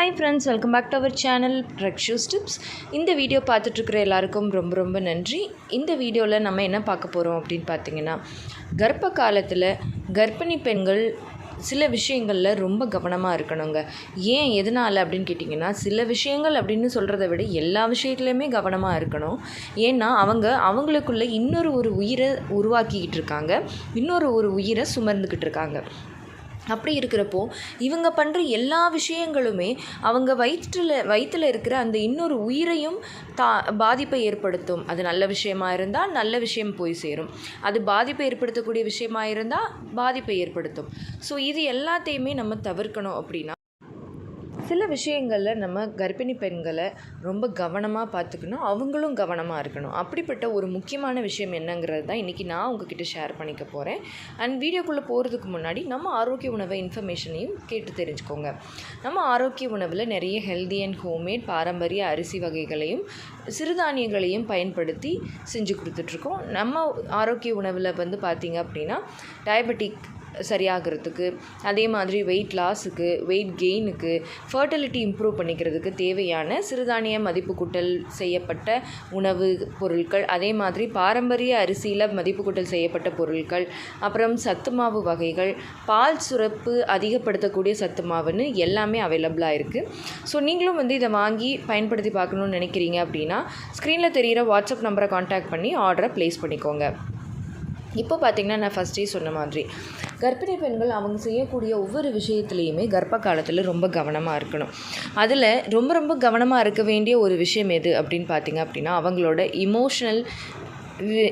Hi friends welcome back to our channel ரெக்ஷூஸ் tips இந்த video பார்த்துட்ருக்குற எல்லாருக்கும் ரொம்ப ரொம்ப நன்றி. இந்த வீடியோவில் நம்ம என்ன பார்க்க போகிறோம் அப்படின்னு பார்த்தீங்கன்னா கர்ப்ப காலத்தில் கர்ப்பிணி பெண்கள் சில விஷயங்களில் ரொம்ப கவனமாக இருக்கணுங்க. ஏன் எதனால் அப்படின்னு கேட்டிங்கன்னா சில விஷயங்கள் அப்படின்னு சொல்கிறத விட எல்லா விஷயத்துலையுமே கவனமாக இருக்கணும். ஏன்னா அவங்க அவங்களுக்குள்ள இன்னொரு ஒரு உயிரை உருவாக்கிக்கிட்டு இருக்காங்க. இன்னொரு ஒரு உயிரை சுமர்ந்துக்கிட்டு இருக்காங்க. அப்படி இருக்கிறப்போ இவங்க பண்ணுற எல்லா விஷயங்களுமே அவங்க வயிற்றில் வயிற்றில் இருக்கிற அந்த இன்னொரு உயிரையும் தா பாதிப்பை ஏற்படுத்தும். அது நல்ல விஷயமா இருந்தால் நல்ல விஷயம் போய் சேரும். அது பாதிப்பை ஏற்படுத்தக்கூடிய விஷயமா இருந்தால் பாதிப்பை ஏற்படுத்தும். ஸோ இது எல்லாத்தையுமே நம்ம தவிர்க்கணும் அப்படின்னா சில விஷயங்களில் நம்ம கர்ப்பிணி பெண்களை ரொம்ப கவனமாக பார்த்துக்கணும். அவங்களும் கவனமாக இருக்கணும். அப்படிப்பட்ட ஒரு முக்கியமான விஷயம் என்னங்கிறது தான் இன்றைக்கி நான் உங்ககிட்ட ஷேர் பண்ணிக்க போகிறேன் அண்ட் வீடியோக்குள்ளே போகிறதுக்கு முன்னாடி நம்ம ஆரோக்கிய உணவை இன்ஃபர்மேஷனையும் கேட்டு தெரிஞ்சுக்கோங்க. நம்ம ஆரோக்கிய உணவில் நிறைய ஹெல்தி அண்ட் ஹோம்மேட் பாரம்பரிய அரிசி வகைகளையும் சிறுதானியங்களையும் பயன்படுத்தி செஞ்சு கொடுத்துட்ருக்கோம் நம்ம ஆரோக்கிய உணவில் வந்து பார்த்திங்க அப்படின்னா டயபெட்டிக் சரியாகிறதுக்கு அதே மாதிரி வெயிட் லாஸுக்கு வெயிட் கெயினுக்கு ஃபர்டிலிட்டி இம்ப்ரூவ் பண்ணிக்கிறதுக்கு தேவையான சிறுதானிய மதிப்பு கூட்டல் செய்யப்பட்ட உணவு பொருட்கள் அதே மாதிரி பாரம்பரிய அரிசியில் மதிப்பு கூட்டல் செய்யப்பட்ட பொருட்கள் அப்புறம் சத்து மாவு வகைகள் பால் சுரப்பு அதிகப்படுத்தக்கூடிய சத்து மாவுன்னு எல்லாமே அவைலபிளாக இருக்குது ஸோ நீங்களும் வந்து இதை வாங்கி பயன்படுத்தி பார்க்கணுன்னு நினைக்கிறீங்க அப்படின்னா ஸ்க்ரீனில் தெரிகிற வாட்ஸ்அப் நம்பரை காண்டாக்ட் பண்ணி ஆர்டரை ப்ளேஸ் பண்ணிக்கோங்க. இப்போ பார்த்திங்கன்னா நான் ஃபஸ்ட்டே சொன்ன மாதிரி கர்ப்பிணி பெண்கள் அவங்க செய்யக்கூடிய ஒவ்வொரு விஷயத்துலேயுமே கர்ப்ப காலத்தில் ரொம்ப கவனமாக இருக்கணும். அதில் ரொம்ப ரொம்ப கவனமாக இருக்க வேண்டிய ஒரு விஷயம் எது அப்படின்னு பார்த்திங்க அப்படின்னா அவங்களோட இமோஷனல்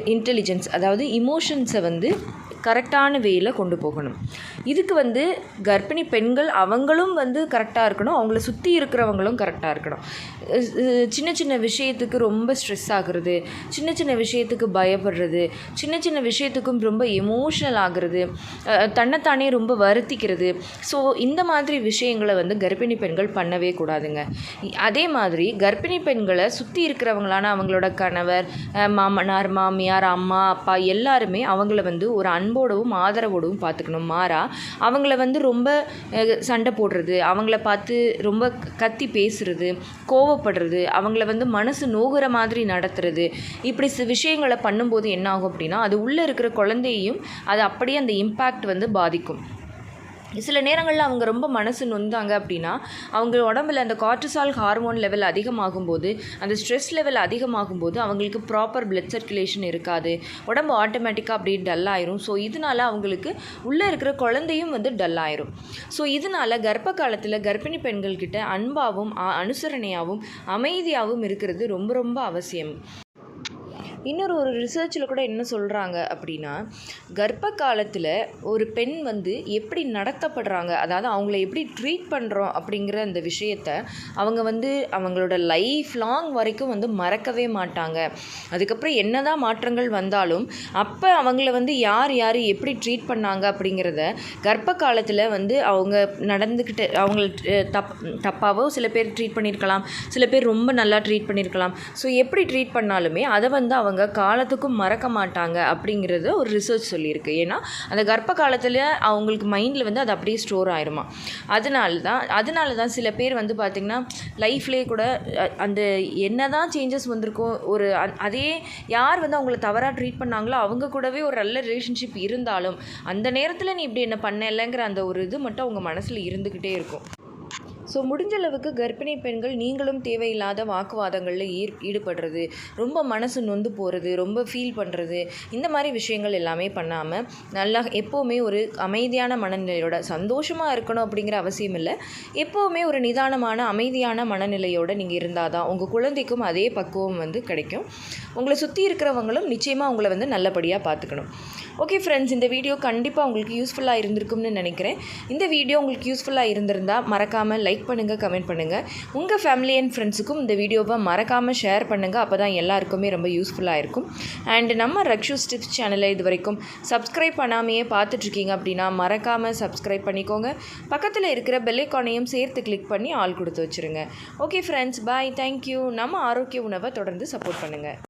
இன்டெலிஜென்ஸ் அதாவது இமோஷன்ஸை வந்து கரெக்டான வேயில் கொண்டு போகணும். இதுக்கு வந்து கர்ப்பிணி பெண்கள் அவங்களும் வந்து கரெக்டாக இருக்கணும். அவங்கள சுற்றி இருக்கிறவங்களும் கரெக்டாக இருக்கணும். சின்ன சின்ன விஷயத்துக்கு ரொம்ப ஸ்ட்ரெஸ் ஆகுறது சின்ன சின்ன விஷயத்துக்கு பயப்படுறது சின்ன சின்ன விஷயத்துக்கும் ரொம்ப எமோஷ்னல் ஆகுறது தன்னைத்தானே ரொம்ப வருத்திக்கிறது. ஸோ இந்த மாதிரி விஷயங்களை வந்து கர்ப்பிணி பெண்கள் பண்ணவே கூடாதுங்க. அதே மாதிரி கர்ப்பிணி பெண்களை சுற்றி இருக்கிறவங்களான அவங்களோட கணவர் மாமனார் மாமியார் அம்மா அப்பா எல்லாருமே அவங்கள வந்து ஒரு அன் அன்போடவும் ஆதரவோடவும் பார்த்துக்கணும். மாறா அவங்கள வந்து ரொம்ப சண்டை போடுறது அவங்கள பார்த்து ரொம்ப கத்தி பேசுகிறது கோவப்படுறது அவங்கள வந்து மனசு நோகிற மாதிரி நடத்துறது இப்படி விஷயங்களை பண்ணும்போது என்ன ஆகும் அப்படின்னா அது உள்ளே இருக்கிற குழந்தையையும் அது அப்படியே அந்த இம்பேக்ட் வந்து பாதிக்கும். சில நேரங்களில் அவங்க ரொம்ப மனசு நொந்தாங்க அப்படின்னா அவங்க உடம்புல அந்த கார்டிசால் ஹார்மோன் லெவல் அதிகமாகும் போது அந்த ஸ்ட்ரெஸ் லெவல் அதிகமாகும் போது அவங்களுக்கு ப்ராப்பர் பிளட் சர்க்குலேஷன் இருக்காது. உடம்பு ஆட்டோமேட்டிக்காக அப்படியே டல் ஆயிரும். ஸோ இதனால் அவங்களுக்கு உள்ளே இருக்கிற குழந்தையும் வந்து டல் ஆயிரும். ஸோ இதனால் கர்ப்ப காலத்தில் கர்ப்பிணி பெண்கள்கிட்ட அன்பாகவும் அனுசரணையாகவும் அமைதியாகவும் இருக்கிறது ரொம்ப ரொம்ப அவசியம். இன்னொரு ஒரு ரிசர்ச்சில் கூட என்ன சொல்கிறாங்க அப்படின்னா கர்ப்ப காலத்தில் ஒரு பெண் வந்து எப்படி நடத்தப்படுறாங்க அதாவது அவங்கள எப்படி ட்ரீட் பண்ணுறோம் அப்படிங்கிற அந்த விஷயத்த அவங்க வந்து அவங்களோட லைஃப் லாங் வரைக்கும் வந்து மறக்கவே மாட்டாங்க. அதுக்கப்புறம் என்ன தான் மாற்றங்கள் வந்தாலும் அப்போ அவங்கள வந்து யார் யார் எப்படி ட்ரீட் பண்ணாங்க அப்படிங்கிறத கர்ப்ப காலத்தில் வந்து அவங்க நடந்துக்கிட்டு அவங்கள தப் தப்பாவோ சில பேர் ட்ரீட் பண்ணியிருக்கலாம் சில பேர் ரொம்ப நல்லா ட்ரீட் பண்ணியிருக்கலாம் ஸோ எப்படி ட்ரீட் பண்ணாலுமே அதை வந்து அவங்க அவங்க காலத்துக்கும் மறக்க மாட்டாங்க அப்படிங்கிறது ஒரு ரிசர்ச் சொல்லியிருக்கு. ஏன்னா அந்த கர்ப்ப காலத்தில் அவங்களுக்கு மைண்டில் வந்து அது அப்படியே ஸ்டோர் ஆயிருமா. அதனால தான் அதனால தான் சில பேர் வந்து பார்த்திங்கன்னா லைஃப்லேயே கூட அந்த என்ன தான் சேஞ்சஸ் வந்திருக்கும் ஒரு அதே யார் வந்து அவங்கள தவறாக ட்ரீட் பண்ணாங்களோ அவங்க கூடவே ஒரு நல்ல ரிலேஷன்ஷிப் இருந்தாலும் அந்த நேரத்தில் நீ இப்படி என்ன பண்ண இல்லைங்கிற அந்த ஒரு இது மட்டும் அவங்க மனசில் இருந்துக்கிட்டே இருக்கும். ஸோ முடிஞ்ச அளவுக்கு கர்ப்பிணி பெண்கள் நீங்களும் தேவையில்லாத வாக்குவாதங்களில் ஈர் ஈடுபடுறது ரொம்ப மனசு நொந்து போகிறது ரொம்ப ஃபீல் பண்ணுறது இந்த மாதிரி விஷயங்கள் எல்லாமே பண்ணாமல் நல்லா எப்போவுமே ஒரு அமைதியான மனநிலையோட சந்தோஷமாக இருக்கணும் அப்படிங்கிற அவசியம் இல்லை. எப்போவுமே ஒரு நிதானமான அமைதியான மனநிலையோடு நீங்கள் இருந்தால் தான் உங்கள் குழந்தைக்கும் அதே பக்குவம் வந்து கிடைக்கும். உங்களை சுற்றி இருக்கிறவங்களும் நிச்சயமாக உங்களை வந்து நல்லபடியாக பார்த்துக்கணும் ஓகே ஃப்ரெண்ட்ஸ் இந்த வீடியோ கண்டிப்பாக உங்களுக்கு யூஸ்ஃபுல்லாக இருந்திருக்கும்னு நினைக்கிறேன். இந்த வீடியோ உங்களுக்கு யூஸ்ஃபுல்லாக இருந்திருந்தால் மறக்காமல் லைக் பண்ணுங்கள் கமெண்ட் பண்ணுங்கள் உங்கள் ஃபேமிலி அண்ட் ஃப்ரெண்ட்ஸுக்கும் இந்த வீடியோவை மறக்காமல் ஷேர் பண்ணுங்கள் அப்போ தான் எல்லாருக்குமே ரொம்ப யூஸ்ஃபுல்லாக இருக்கும். அண்ட் நம்ம ரக்ஷு ஸ்டிப்ஸ் சேனலை இது வரைக்கும் சப்ஸ்கிரைப் பண்ணாமையே பார்த்துட்ருக்கீங்க அப்படின்னா மறக்காமல் சப்ஸ்கிரைப் பண்ணிக்கோங்க. பக்கத்தில் இருக்கிற பெல்லைக்கானையும் சேர்த்து கிளிக் பண்ணி ஆள் கொடுத்து வச்சுருங்க. ஓகே ஃப்ரெண்ட்ஸ் பாய் தேங்க்யூ நம்ம ஆரோக்கிய உணவை தொடர்ந்து சப்போர்ட் பண்ணுங்கள்